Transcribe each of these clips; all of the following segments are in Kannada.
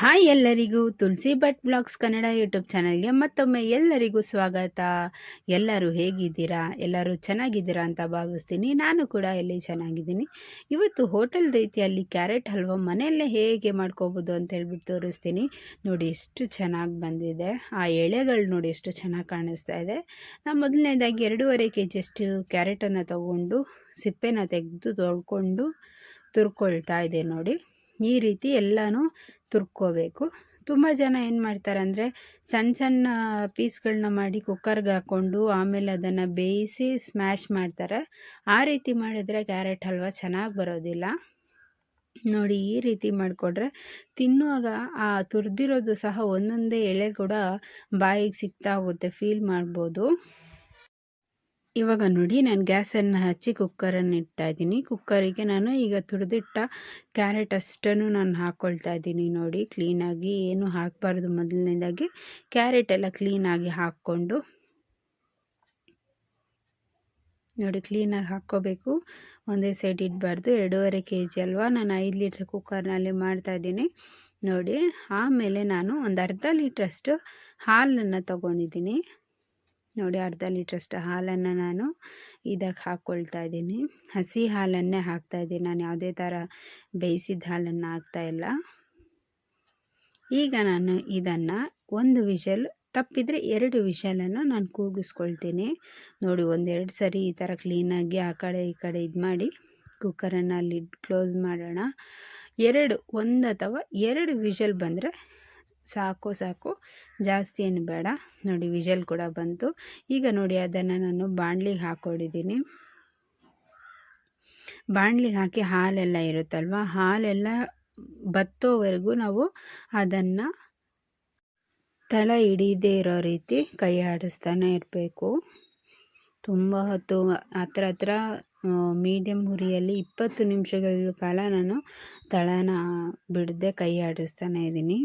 ಹಾಯ್ ಎಲ್ಲರಿಗೂ ತುಳಸಿ ಭಟ್ ಬ್ಲಾಗ್ಸ್ ಕನ್ನಡ ಯೂಟ್ಯೂಬ್ ಚಾನಲ್ಗೆ ಮತ್ತೊಮ್ಮೆ ಎಲ್ಲರಿಗೂ ಸ್ವಾಗತ. ಎಲ್ಲರೂ ಹೇಗಿದ್ದೀರಾ? ಎಲ್ಲರೂ ಚೆನ್ನಾಗಿದ್ದೀರಾ ಅಂತ ಭಾವಿಸ್ತೀನಿ. ನಾನು ಕೂಡ ಇಲ್ಲಿ ಚೆನ್ನಾಗಿದ್ದೀನಿ. ಇವತ್ತು ಹೋಟೆಲ್ ರೀತಿಯಲ್ಲಿ ಕ್ಯಾರೆಟ್ ಹಲ್ವಾ ಮನೆಯಲ್ಲೇ ಹೇಗೆ ಮಾಡ್ಕೋಬೋದು ಅಂತ ಹೇಳ್ಬಿಟ್ಟು ತೋರಿಸ್ತೀನಿ. ನೋಡಿ ಎಷ್ಟು ಚೆನ್ನಾಗಿ ಬಂದಿದೆ. ಆ ಎಳೆಗಳು ನೋಡಿ ಎಷ್ಟು ಚೆನ್ನಾಗಿ ಕಾಣಿಸ್ತಾ ಇದೆ. ನಾನು ಮೊದಲನೇದಾಗಿ ಎರಡೂವರೆ ಕೆ ಜಿಯಷ್ಟು ಕ್ಯಾರೆಟನ್ನು ತಗೊಂಡು, ಸಿಪ್ಪೆನ ತೆಗೆದು ತೊಳ್ಕೊಂಡು ತುರ್ಕೊಳ್ತಾ ಇದೆ ನೋಡಿ. ಈ ರೀತಿ ಎಲ್ಲನೂ ತುರ್ಕೋಬೇಕು. ತುಂಬ ಜನ ಏನು ಮಾಡ್ತಾರೆ ಅಂದರೆ ಸಣ್ಣ ಸಣ್ಣ ಪೀಸ್ಗಳನ್ನ ಮಾಡಿ ಕುಕ್ಕರ್ಗೆ ಹಾಕ್ಕೊಂಡು ಆಮೇಲೆ ಅದನ್ನು ಬೇಯಿಸಿ ಸ್ಮ್ಯಾಶ್ ಮಾಡ್ತಾರೆ. ಆ ರೀತಿ ಮಾಡಿದರೆ ಕ್ಯಾರೆಟ್ ಹಲ್ವ ಚೆನ್ನಾಗಿ ಬರೋದಿಲ್ಲ. ನೋಡಿ ಈ ರೀತಿ ಮಾಡಿಕೊಡ್ರೆ ತಿನ್ನುವಾಗ ಆ ತುರಿದಿರೋದು ಸಹ ಒಂದೊಂದೇ ಎಳೆ ಕೂಡ ಬಾಯಿಗೆ ಸಿಗ್ತಾ ಹೋಗುತ್ತೆ ಫೀಲ್ ಮಾಡ್ಬೋದು. ಇವಾಗ ನೋಡಿ ನಾನು ಗ್ಯಾಸನ್ನು ಹಚ್ಚಿ ಕುಕ್ಕರನ್ನು ಇಡ್ತಾ ಇದ್ದೀನಿ. ಕುಕ್ಕರಿಗೆ ನಾನು ಈಗ ತುರಿದಿಟ್ಟ ಕ್ಯಾರೆಟ್ ಅಷ್ಟನ್ನು ನಾನು ಹಾಕ್ಕೊಳ್ತಾ ಇದ್ದೀನಿ ನೋಡಿ. ಕ್ಲೀನಾಗಿ ಏನು ಹಾಕಬಾರ್ದು ಮೊದಲನೇದಾಗಿ. ಕ್ಯಾರೆಟ್ ಎಲ್ಲ ಕ್ಲೀನಾಗಿ ಹಾಕ್ಕೊಂಡು ನೋಡಿ ಕ್ಲೀನಾಗಿ ಹಾಕ್ಕೋಬೇಕು. ಒಂದೇ ಸೈಡ್ ಇಡಬಾರ್ದು. ಎರಡೂವರೆ ಕೆ ಜಿ ಅಲ್ವಾ? ನಾನು ಐದು ಲೀಟ್ರ್ ಕುಕ್ಕರ್ನಲ್ಲಿ ಮಾಡ್ತಾಯಿದ್ದೀನಿ ನೋಡಿ, ಆಮೇಲೆ ನಾನು ಒಂದು ಅರ್ಧ ಲೀಟ್ರಷ್ಟು ಹಾಲನ್ನು ತೊಗೊಂಡಿದ್ದೀನಿ. ನೋಡಿ ಅರ್ಧ ಲೀಟ್ರಷ್ಟು ಹಾಲನ್ನು ನಾನು ಇದಕ್ಕೆ ಹಾಕ್ಕೊಳ್ತಾ ಇದ್ದೀನಿ. ಹಸಿ ಹಾಲನ್ನೇ ಹಾಕ್ತಾ ಇದ್ದೀನಿ. ನಾನು ಯಾವುದೇ ಥರ ಬೇಯಿಸಿದ ಹಾಲನ್ನು ಹಾಕ್ತಾಯಿಲ್ಲ ಈಗ ನಾನು ಇದನ್ನು ಒಂದು ವಿಷಲ್, ತಪ್ಪಿದರೆ ಎರಡು ವಿಷಲನ್ನು ನಾನು ಕೂಗಿಸ್ಕೊಳ್ತೀನಿ. ನೋಡಿ ಒಂದೆರಡು ಸರಿ ಈ ಥರ ಕ್ಲೀನಾಗಿ ಆ ಕಡೆ ಈ ಕಡೆ ಇದು ಮಾಡಿ ಕುಕ್ಕರನ್ನು ಲಿಡ್ ಕ್ಲೋಸ್ ಮಾಡೋಣ. ಎರಡು, ಒಂದು ಅಥವಾ ಎರಡು ವಿಷಲ್ ಬಂದರೆ ಸಾಕು ಸಾಕು. ಜಾಸ್ತಿ ಏನು ಬೇಡ. ನೋಡಿ ವಿಜಲ್ ಕೂಡ ಬಂತು. ಈಗ ನೋಡಿ, ಅದನ್ನು ನಾನು ಬಾಣಲಿಗೆ ಹಾಕೊಂಡಿದ್ದೀನಿ ಬಾಣಲಿಗೆ ಹಾಕಿ ಹಾಲೆಲ್ಲ ಇರುತ್ತಲ್ವ? ಹಾಲೆಲ್ಲ ಬತ್ತೋವರೆಗೂ ನಾವು ಅದನ್ನು ತಳ ಹಿಡಿದೇ ಇರೋ ರೀತಿ ಕೈ ಆಡಿಸ್ತಾನೆ ಇರಬೇಕು. ತುಂಬ ಹೊತ್ತು ಹತ್ರ ಹತ್ರ ಮೀಡಿಯಮ್ ಹುರಿಯಲ್ಲಿ ಇಪ್ಪತ್ತು ನಿಮಿಷಗಳ ಕಾಲ ನಾನು ತಳನ ಬಿಡದೆ ಕೈ ಆಡಿಸ್ತಾನೆ ಇದ್ದೀನಿ.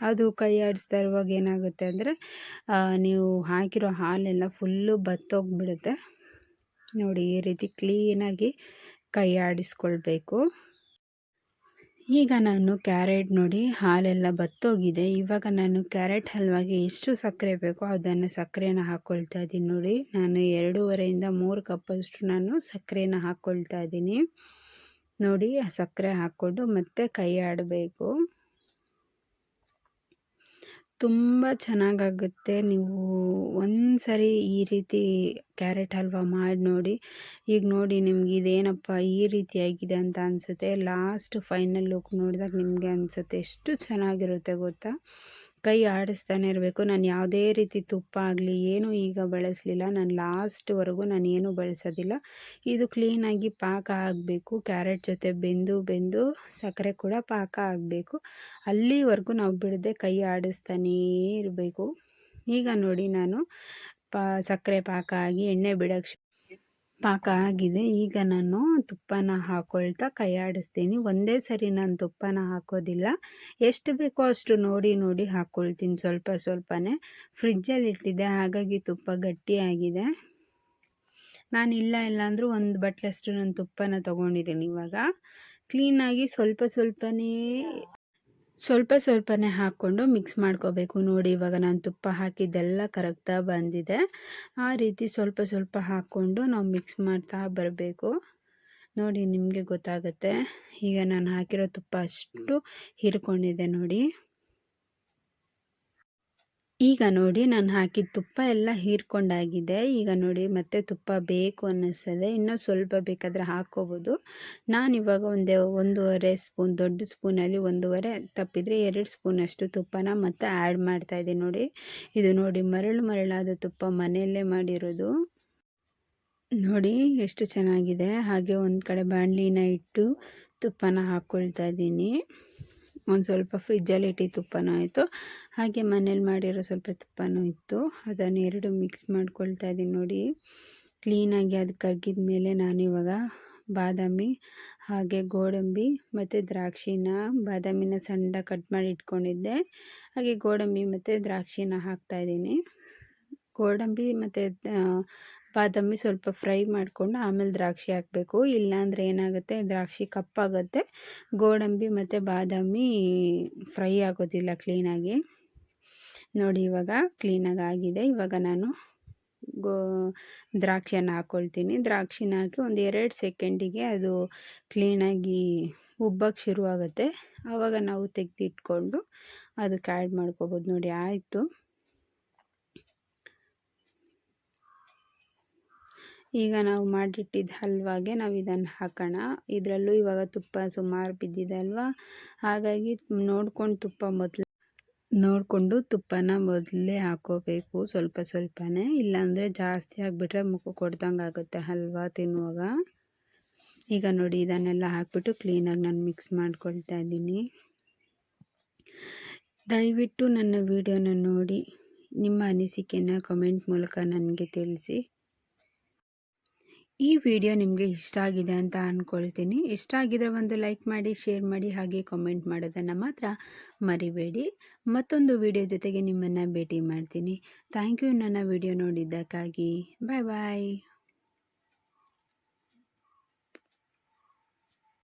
ಅದು ಕೈ ಆಡಿಸ್ತಾ ಇರುವಾಗ ಏನಾಗುತ್ತೆ ಅಂದರೆ ನೀವು ಹಾಕಿರೋ ಹಾಲೆಲ್ಲ ಫುಲ್ಲು ಬತ್ತೋಗಿಬಿಡುತ್ತೆ. ನೋಡಿ, ಈ ರೀತಿ ಕ್ಲೀನಾಗಿ ಕೈ ಆಡಿಸ್ಕೊಳ್ಬೇಕು ಈಗ ನಾನು ಕ್ಯಾರೆಟ್ ನೋಡಿ, ಹಾಲೆಲ್ಲ ಬತ್ತೋಗಿದೆ. ಇವಾಗ ನಾನು ಕ್ಯಾರೆಟ್ ಹಲ್ವಾಗೆ ಎಷ್ಟು ಸಕ್ಕರೆ ಬೇಕೋ ಅದನ್ನು ಸಕ್ಕರೆನ ಹಾಕ್ಕೊಳ್ತಾ ಇದ್ದೀನಿ ನೋಡಿ. ನಾನು ಎರಡೂವರೆಯಿಂದ ಮೂರು ಕಪ್ಪಷ್ಟು ನಾನು ಸಕ್ಕರೆನ ಹಾಕ್ಕೊಳ್ತಾ ಇದ್ದೀನಿ. ನೋಡಿ ಸಕ್ಕರೆ ಹಾಕ್ಕೊಂಡು ಮತ್ತೆ ಕೈ ಆಡಬೇಕು ತುಂಬ ಚೆನ್ನಾಗಾಗುತ್ತೆ. ನೀವು ಒಂದು ಸರಿ ಈ ರೀತಿ ಕ್ಯಾರೆಟ್ ಹಲ್ವಾ ಮಾಡಿ ನೋಡಿ. ಈಗ ನೋಡಿ ನಿಮ್ಗೆ ಇದೇನಪ್ಪ ಈ ರೀತಿಯಾಗಿದೆ ಅಂತ ಅನಿಸುತ್ತೆ. ಲಾಸ್ಟ್ ಫೈನಲ್ ಲುಕ್ ನೋಡಿದಾಗ ನಿಮಗೆ ಅನಿಸುತ್ತೆ. ಎಷ್ಟು ಚೆನ್ನಾಗಿರುತ್ತೆ ಗೊತ್ತಾ? ಕೈ ಆಡಿಸ್ತಾನೆ ಇರಬೇಕು. ನಾನು ಯಾವುದೇ ರೀತಿ ತುಪ್ಪ ಆಗಲಿ, ಏನೂ ಈಗ ಬಳಸಲಿಲ್ಲ. ನಾನು ಲಾಸ್ಟ್ವರೆಗೂ ನಾನು ಏನೂ ಬಳಸೋದಿಲ್ಲ. ಇದು ಕ್ಲೀನಾಗಿ ಪಾಕ ಆಗಬೇಕು. ಕ್ಯಾರೆಟ್ ಜೊತೆ ಬೆಂದು ಬೆಂದು ಸಕ್ಕರೆ ಕೂಡ ಪಾಕ ಆಗಬೇಕು. ಅಲ್ಲಿವರೆಗೂ ನಾವು ಬಿಡದೆ ಕೈ ಆಡಿಸ್ತಾನೇ ಇರಬೇಕು. ಈಗ ನೋಡಿ ನಾನು, ಪಾ, ಸಕ್ಕರೆ ಪಾಕ ಆಗಿ ಎಣ್ಣೆ ಬಿಡೋಕ್ಕೆ ಪಾಕ ಆಗಿದೆ. ಈಗ ನಾನು ತುಪ್ಪನ ಹಾಕೊಳ್ತಾ ಕೈಯಾಡಿಸ್ತೀನಿ. ಒಂದೇ ಸರಿ ನಾನು ತುಪ್ಪನ ಹಾಕೋದಿಲ್ಲ. ಎಷ್ಟು ಬೇಕೋ ಅಷ್ಟು ನೋಡಿ ನೋಡಿ ಹಾಕ್ಕೊಳ್ತೀನಿ ಸ್ವಲ್ಪ ಸ್ವಲ್ಪನೇ. ಫ್ರಿಜ್ಜಲ್ಲಿ ಇಟ್ಟಿದ್ದೆ, ಹಾಗಾಗಿ ತುಪ್ಪ ಗಟ್ಟಿಯಾಗಿದೆ. ನಾನು ಇಲ್ಲ ಇಲ್ಲ ಅಂದರೂ ಒಂದು ಬಟ್ಲಷ್ಟು ನಾನು ತುಪ್ಪನ ತೊಗೊಂಡಿದ್ದೀನಿ ಇವಾಗ. ಕ್ಲೀನಾಗಿ ಸ್ವಲ್ಪ ಸ್ವಲ್ಪನೇ ಸ್ವಲ್ಪ ಸ್ವಲ್ಪನೇ ಹಾಕ್ಕೊಂಡು ಮಿಕ್ಸ್ ಮಾಡ್ಕೋಬೇಕು. ನೋಡಿ, ಇವಾಗ ನಾನು ತುಪ್ಪ ಹಾಕಿದ್ದೆಲ್ಲ ಕರಗ್ತಾ ಬಂದಿದೆ. ಆ ರೀತಿ ಸ್ವಲ್ಪ ಸ್ವಲ್ಪ ಹಾಕ್ಕೊಂಡು ನಾವು ಮಿಕ್ಸ್ ಮಾಡ್ತಾ ಬರಬೇಕು. ನೋಡಿ, ನಿಮಗೆ ಗೊತ್ತಾಗುತ್ತೆ. ಈಗ ನಾನು ಹಾಕಿರೋ ತುಪ್ಪ ಅಷ್ಟು ಹೀರ್ಕೊಂಡಿದೆ ನೋಡಿ. ಈಗ ನೋಡಿ ನಾನು ಹಾಕಿದ ತುಪ್ಪ ಎಲ್ಲ ಹೀರ್ಕೊಂಡಾಗಿದೆ. ಈಗ ನೋಡಿ ಮತ್ತೆ ತುಪ್ಪ ಬೇಕು ಅನ್ನಿಸ್ತದೆ. ಇನ್ನೂ ಸ್ವಲ್ಪ ಬೇಕಾದರೆ ಹಾಕ್ಕೋಬೋದು. ನಾನಿವಾಗ ಒಂದೇ ಒಂದೂವರೆ ಸ್ಪೂನ್, ದೊಡ್ಡ ಸ್ಪೂನಲ್ಲಿ ಒಂದೂವರೆ ತಪ್ಪಿದರೆ ಎರಡು ಸ್ಪೂನಷ್ಟು ತುಪ್ಪನ ಮತ್ತೆ ಆ್ಯಡ್ ಮಾಡ್ತಾಯಿದ್ದೀನಿ ನೋಡಿ. ಇದು ನೋಡಿ ಮರಳು ಮರಳಾದ ತುಪ್ಪ ಮನೆಯಲ್ಲೇ ಮಾಡಿರೋದು. ನೋಡಿ ಎಷ್ಟು ಚೆನ್ನಾಗಿದೆ. ಹಾಗೆ ಒಂದು ಕಡೆ ಬಾಣಲಿನ ಇಟ್ಟು ತುಪ್ಪನ ಹಾಕ್ಕೊಳ್ತಾ ಇದ್ದೀನಿ. ಒಂದು ಸ್ವಲ್ಪ ಫ್ರಿಜ್ಜಲ್ಲಿ ಇಟ್ಟು ತುಪ್ಪನೂ ಆಯಿತು. ಹಾಗೆ ಮನೇಲಿ ಮಾಡಿರೋ ಸ್ವಲ್ಪ ತುಪ್ಪನೂ ಇತ್ತು. ಅದನ್ನು ಎರಡು ಮಿಕ್ಸ್ ಮಾಡ್ಕೊಳ್ತಾ ಇದ್ದೀನಿ ನೋಡಿ. ಕ್ಲೀನಾಗಿ ಅದು ಕರಗಿದ ಮೇಲೆ ನಾನಿವಾಗ ಬಾದಾಮಿ, ಹಾಗೆ ಗೋಡಂಬಿ ಮತ್ತು ದ್ರಾಕ್ಷಿನ ಬಾದಾಮಿನ ಸಣ್ಣ ಕಟ್ ಮಾಡಿ ಇಟ್ಕೊಂಡಿದ್ದೆ. ಹಾಗೆ ಗೋಡಂಬಿ ಮತ್ತು ದ್ರಾಕ್ಷಿನ ಹಾಕ್ತಾಯಿದ್ದೀನಿ ಗೋಡಂಬಿ ಮತ್ತು ಬಾದಾಮಿ ಸ್ವಲ್ಪ ಫ್ರೈ ಮಾಡಿಕೊಂಡು ಆಮೇಲೆ ದ್ರಾಕ್ಷಿ ಹಾಕಬೇಕು. ಇಲ್ಲಾಂದರೆ ಏನಾಗುತ್ತೆ, ದ್ರಾಕ್ಷಿ ಕಪ್ಪಾಗುತ್ತೆ. ಗೋಡಂಬಿ ಮತ್ತು ಬಾದಾಮಿ ಫ್ರೈ ಆಗೋದಿಲ್ಲ ಕ್ಲೀನಾಗಿ. ನೋಡಿ, ಇವಾಗ ಕ್ಲೀನಾಗಿ ಆಗಿದೆ. ಇವಾಗ ನಾನು ಗೋ, ದ್ರಾಕ್ಷಿಯನ್ನು ಹಾಕ್ಕೊಳ್ತೀನಿ ದ್ರಾಕ್ಷಿನ ಹಾಕಿ ಒಂದು ಎರಡು ಸೆಕೆಂಡಿಗೆ ಅದು ಕ್ಲೀನಾಗಿ ಉಬ್ಬಕ್ಕೆ ಶುರುವಾಗುತ್ತೆ. ಆವಾಗ ನಾವು ತೆಗೆದಿಟ್ಕೊಂಡು ಅದಕ್ಕೆ ಆ್ಯಡ್ ಮಾಡ್ಕೋಬೋದು. ನೋಡಿ, ಆಯಿತು. ಈಗ ನಾವು ಮಾಡಿಟ್ಟಿದ್ದ ಹಲ್ವಾಗೆ ನಾವು ಇದನ್ನು ಹಾಕೋಣ. ಇದರಲ್ಲೂ ಇವಾಗ ತುಪ್ಪ ಸುಮಾರು ಬಿದ್ದಿದೆ ಅಲ್ವಾ? ಹಾಗಾಗಿ ನೋಡ್ಕೊಂಡು ತುಪ್ಪ ಮೊದಲು ನೋಡಿಕೊಂಡು ತುಪ್ಪನ ಮೊದಲೇ ಹಾಕೋಬೇಕು ಸ್ವಲ್ಪ ಸ್ವಲ್ಪನೇ. ಇಲ್ಲಾಂದರೆ ಜಾಸ್ತಿ ಆಗಿಬಿಟ್ರೆ ಮುಖ ಕೊಡ್ದಂಗೆ ಆಗುತ್ತೆ ಹಲ್ವಾ ತಿನ್ನುವಾಗ. ಈಗ ನೋಡಿ ಇದನ್ನೆಲ್ಲ ಹಾಕ್ಬಿಟ್ಟು ಕ್ಲೀನಾಗಿ ನಾನು ಮಿಕ್ಸ್ ಮಾಡ್ಕೊಳ್ತಾ ಇದ್ದೀನಿ. ದಯವಿಟ್ಟು ನನ್ನ ವಿಡಿಯೋನ ನೋಡಿ. ನಿಮ್ಮ ಅನಿಸಿಕೆನ ಕಮೆಂಟ್ ಮೂಲಕ ನನಗೆ ತಿಳಿಸಿ. ಈ ವಿಡಿಯೋ ನಿಮಗೆ ಇಷ್ಟ ಆಗಿದೆ ಅಂತ ಅಂದ್ಕೊಳ್ತೀನಿ ಇಷ್ಟ ಆಗಿದ್ರೆ ಒಂದು ಲೈಕ್ ಮಾಡಿ, ಶೇರ್ ಮಾಡಿ, ಹಾಗೆ ಕಾಮೆಂಟ್ ಮಾಡೋದನ್ನು ಮಾತ್ರ ಮರಿಬೇಡಿ. ಮತ್ತೊಂದು ವಿಡಿಯೋ ಜೊತೆಗೆ ನಿಮ್ಮನ್ನು ಭೇಟಿ ಮಾಡ್ತೀನಿ. ಥ್ಯಾಂಕ್ ಯು ನನ್ನ ವಿಡಿಯೋ ನೋಡಿದ್ದಕ್ಕಾಗಿ. Bye bye